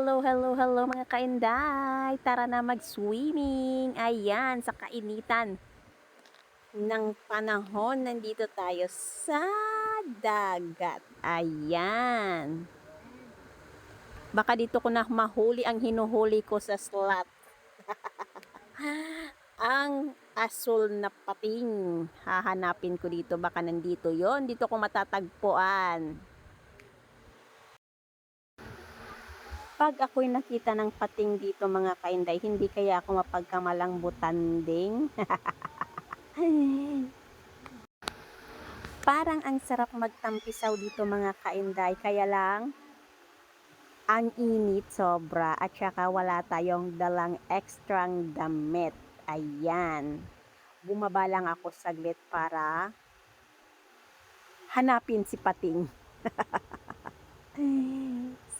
hello, hello mga kainday. Tara na mag-swimming. Ayan, sa kainitan ng panahon, nandito tayo sa dagat. Ayan. Baka dito ko na mahuli ang hinuhuli ko sa slot. ang asul na pating. Hahanapin ko dito. Baka nandito yon Dito ko matatagpuan. Pag ako'y nakita ng pating dito mga kainday, hindi kaya ako mapagkamalang butanding. Parang ang sarap magtampisaw dito mga kainday, kaya lang ang init sobra at saka wala tayong dalang ekstrang damit. Ayan. Bumaba lang ako saglit para hanapin si pating.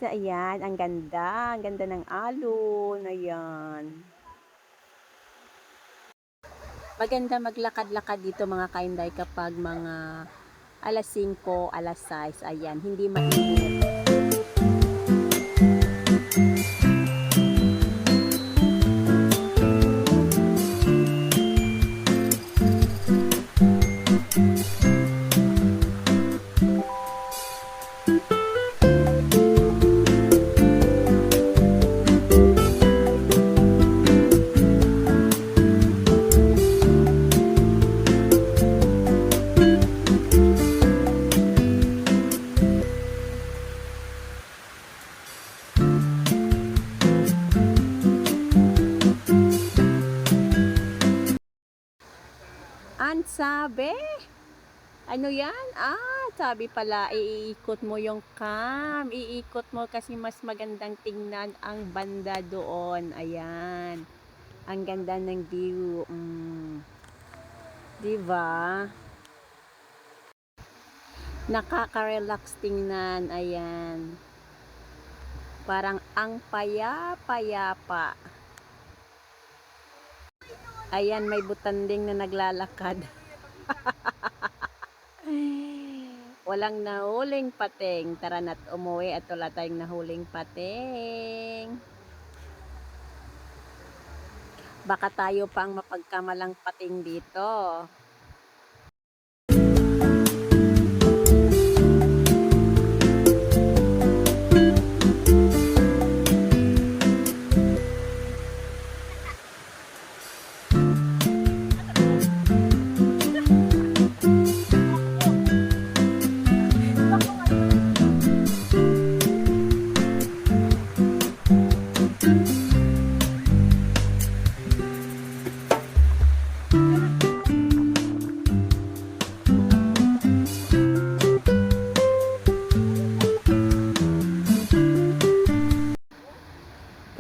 Ayan, ang ganda. Ang ganda ng alon. Ayan. Maganda maglakad-lakad dito mga kainday kapag mga alas 5, alas 6. Ayan, hindi mainit. Sabi? Ano yan? Ah, sabi pala, iikot mo yung cam. Iikot mo kasi mas magandang tingnan ang banda doon. Ayan. Ang ganda ng view. Mm. Diba? Nakaka-relax tingnan. Ayan. Parang ang paya-payapa. Ayan, may butanding na naglalakad. Walang nahuling pating. Tara na't umuwi at wala tayong nahuling pating. Baka tayo pang mapagkamalang pating dito.